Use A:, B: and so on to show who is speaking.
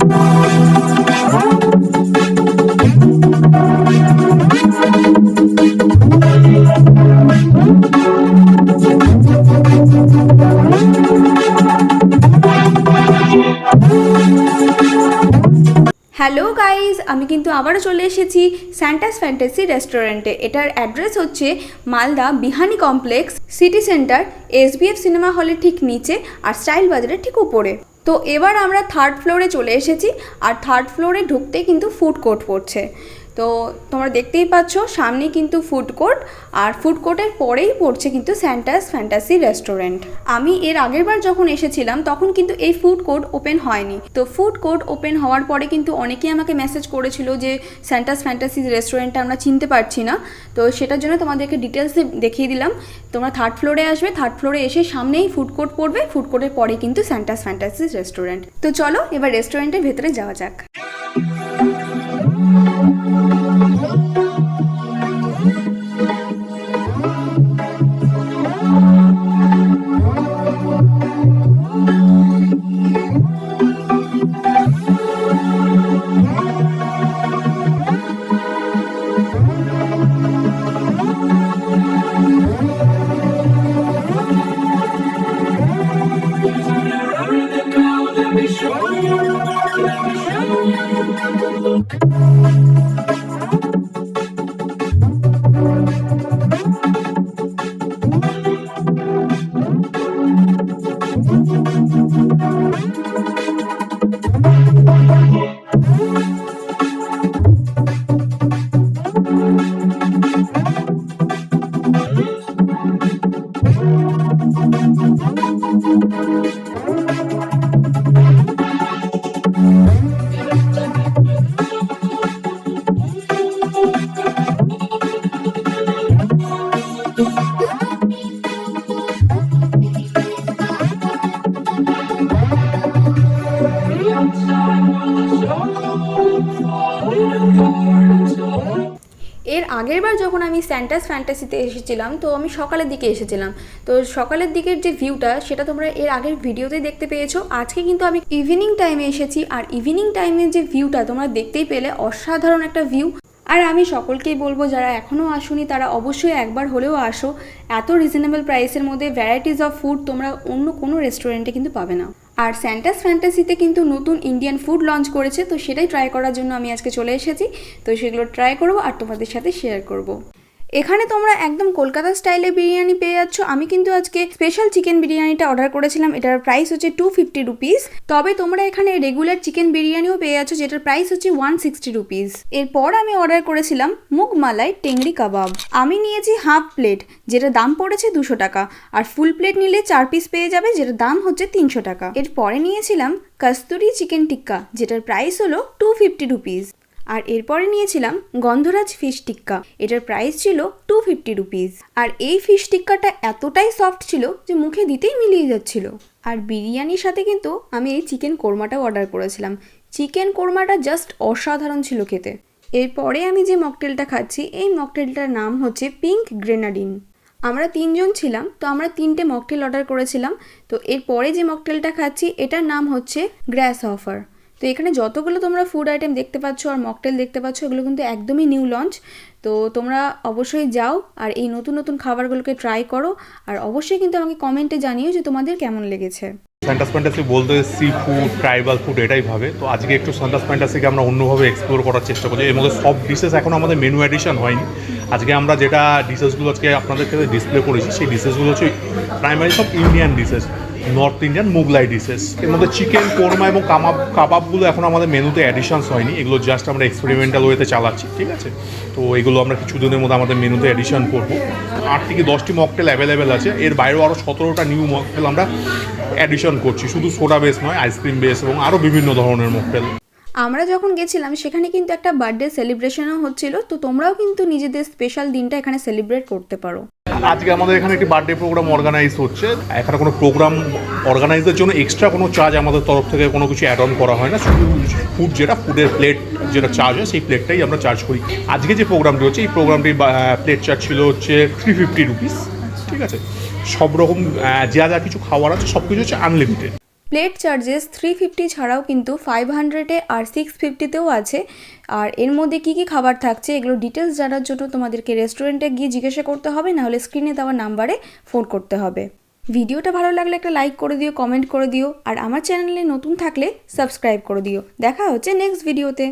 A: Hello guys আমি কিন্তু আবারও চলে এসেছি স্যান্টাস ফ্যান্টাসি রেস্টুরেন্টে এটার অ্যাড্রেস হচ্ছে Malda Bihani complex city centre SBF cinema হলের ঠিক নিচে আর স্টাইল বাজারের ঠিক উপরে। তো এবার আমরা থার্ড ফ্লোরে চলে এসেছি আর থার্ড ফ্লোরে ঢুকতে কিন্তু ফুড কোর্ট পড়ছে। তো তোমরা দেখতেই পাচ্ছ, সামনে কিন্তু ফুড কোর্ট আর ফুড কোর্টের পরেই পড়ছে কিন্তু স্যান্টাস ফ্যান্টাসি রেস্টুরেন্ট আমি এর আগের বার যখন এসেছিলাম, তখন কিন্তু এই ফুড কোর্ট ওপেন হয়নি। তো ফুড কোর্ট ওপেন হওয়ার পরে কিন্তু অনেকেই আমাকে মেসেজ করেছিল যে স্যান্টাস ফ্যান্টাসি রেস্টুরেন্টটা আমরা চিনতে পারছি না। তো সেটার জন্য তোমাদেরকে ডিটেলস দেখিয়ে দিলাম। তোমরা থার্ড ফ্লোরে আসবে থার্ড ফ্লোরে এসে সামনেই ফুড কোর্ট পড়বে ফুড কোর্টের পরে কিন্তু স্যান্টাস ফ্যান্টাসি রেস্টুরেন্ট তো চলো, এবার রেস্টুরেন্টের ভেতরে যাওয়া যাক। এর আগের বার যখন আমি স্যান্টাস ফ্যান্টাসিতে এসেছিলাম, তো আমি সকালের দিকে এসেছিলাম। তো সকালের দিকের যে ভিউটা, সেটা তোমরা এর আগের ভিডিওতে দেখতে পেয়েছ। আজকে কিন্তু আমি ইভিনিং টাইমে এসেছি, আর ইভিনিং টাইমের যে ভিউটা তোমরা দেখতেই পেলে অসাধারণ একটা ভিউ আর আমি সকলকেই বলব, যারা এখনও আসুনি, তারা অবশ্যই একবার হলেও আসো। এত রিজনেবল প্রাইসের মধ্যে ভ্যারাইটিস অফ ফুড তোমরা অন্য কোনো রেস্টুরেন্টে কিন্তু পাবে না। আর স্যান্টাস ফ্যান্টাসিতে কিন্তু নতুন ইন্ডিয়ান ফুড লঞ্চ করেছে, তো সেটাই ট্রাই করার জন্য আমি আজকে চলে এসেছি তো সেগুলো ট্রাই করব আর তোমাদের সাথে শেয়ার করব। এখানে তোমরা একদম কলকাতা স্টাইলে বিরিয়ানি পেয়ে যাচ্ছ। আমি কিন্তু আজকে স্পেশাল চিকেন বিরিয়ানিটা অর্ডার করেছিলাম। এটার প্রাইস হচ্ছে টু ফিফটি রুপিস তবে তোমরা এখানে রেগুলার চিকেন বিরিয়ানিও পেয়ে যাচ্ছ, যেটার প্রাইস হচ্ছে ওয়ান সিক্সটি রুপিস এরপর আমি অর্ডার করেছিলাম মুগ মালাই টেংরি কাবাব। আমি নিয়েছি হাফ প্লেট যেটার দাম পড়েছে দুশো টাকা। আর ফুল প্লেট নিলে চার পিস পেয়ে যাবে, যেটার দাম হচ্ছে তিনশো টাকা। এরপরে নিয়েছিলাম কস্তুরি চিকেন টিক্কা, যেটার প্রাইস হলো টু ফিফটি রুপিস আর এরপরে নিয়েছিলাম গন্ধরাজ ফিশ টিক্কা। এটার প্রাইস ছিল টু ফিফটি রুপিস আর এই ফিশ টিক্কাটা এতটাই সফট ছিল যে মুখে দিতেই মিলিয়ে যাচ্ছিল। আর বিরিয়ানির সাথে কিন্তু আমি এই চিকেন কোরমাটাও অর্ডার করেছিলাম। চিকেন কোরমাটা জাস্ট অসাধারণ ছিল খেতে। এরপরে আমি যে মকটেলটা খাচ্ছি, এই মকটেলটার নাম হচ্ছে পিঙ্ক গ্রেনাডিন আমরা তিনজন ছিলাম, তো আমরা তিনটে মকটেল অর্ডার করেছিলাম। তো এরপরে যে মকটেলটা খাচ্ছি, এটার নাম হচ্ছে গ্র্যাস অফার তো এখানে যতগুলো তোমরা ফুড আইটেম দেখতে পাচ্ছ আর মকটেল দেখতে পাচ্ছ, এগুলো কিন্তু একদমই নিউ লঞ্চ তো তোমরা অবশ্যই যাও আর এই নতুন নতুন খাবারগুলোকে ট্রাই করো আর অবশ্যই কিন্তু আমাকে কমেন্টে জানিও যে তোমাদের কেমন লেগেছে।
B: স্যান্টাস ফ্যান্টাসি বলতে সি ফুড ট্রাইবাল ফুড এটাই ভাবে। তো আজকে একটু স্যান্টাস ফ্যান্টাসিকে আমরা অন্যভাবে এক্সপ্লোর করার চেষ্টা করছি। এর মধ্যে সব ডিশেস এখন আমাদের মেনু এডিশন হয়নি। আজকে আমরা যেটা ডিশেসগুলো আজকে আপনাদের কাছে ডিসপ্লে করেছি, সেই ডিশেসগুলো হচ্ছে প্রাইমারি সব Indian dishes north Indian Mughlai dishes এর মধ্যে চিকেন কোরমা এবং কামাব কাবাবগুলো এখন আমাদের মেনুতে অ্যাডিশনস হয়নি। এগুলো জাস্ট আমরা এক্সপেরিমেন্টাল ওয়েতে চালাচ্ছি, ঠিক আছে? তো এগুলো আমরা কিছুদিনের মধ্যে আমাদের মেনুতে অ্যাডিশন করব। আট থেকে দশটি মকটেল অ্যাভেলেবেল আছে। এর বাইরেও আরও সতেরোটা নিউ মকটেল আমরা অ্যাডিশন করছি। শুধু সোডা বেস নয় আইসক্রিম বেস এবং আরও বিভিন্ন ধরনের মকটেল
A: আমরা যখন গেছিলাম, সেখানে কিন্তু একটা বার্থডে সেলিব্রেশনও হচ্ছিল। তো তোমরাও কিন্তু নিজেদের স্পেশাল দিনটা এখানে সেলিব্রেট করতে পারো।
B: আজকে আমাদের এখানে একটি বার্থডে প্রোগ্রাম অর্গানাইজ হচ্ছে। এখানে কোনো প্রোগ্রাম অর্গানাইজের জন্য এক্সট্রা কোনো চার্জ আমাদের তরফ থেকে কোনো কিছু অ্যাড অন করা হয় না। শুধু ফুড যেটা ফুডের প্লেট যেটা চার্জ হয়, সেই প্লেটটাই আমরা চার্জ করি। আজকে যে প্রোগ্রামটি হচ্ছে, এই প্রোগ্রামটির প্লেট চার্জ ছিল হচ্ছে থ্রি ফিফটি রুপিস ঠিক আছে? সব রকম যা যা কিছু খাওয়ার আছে সব কিছু হচ্ছে unlimited
A: plate charges three fifty ছাড়াও কিন্তু ফাইভ হান্ড্রেডে আর সিক্স ফিফটিতেও আছে। আর এর মধ্যে কী কী খাবার থাকছে এগুলো ডিটেলস জানার জন্য তোমাদেরকে রেস্টুরেন্টে গিয়ে জিজ্ঞাসা করতে হবে, নাহলে স্ক্রিনে দেওয়া নাম্বারে ফোন করতে হবে। ভিডিওটা ভালো লাগলে একটা লাইক করে দিও কমেন্ট করে দিও, আর আমার চ্যানেলে নতুন থাকলে সাবস্ক্রাইব করে দিও। দেখা হচ্ছে নেক্সট ভিডিওতে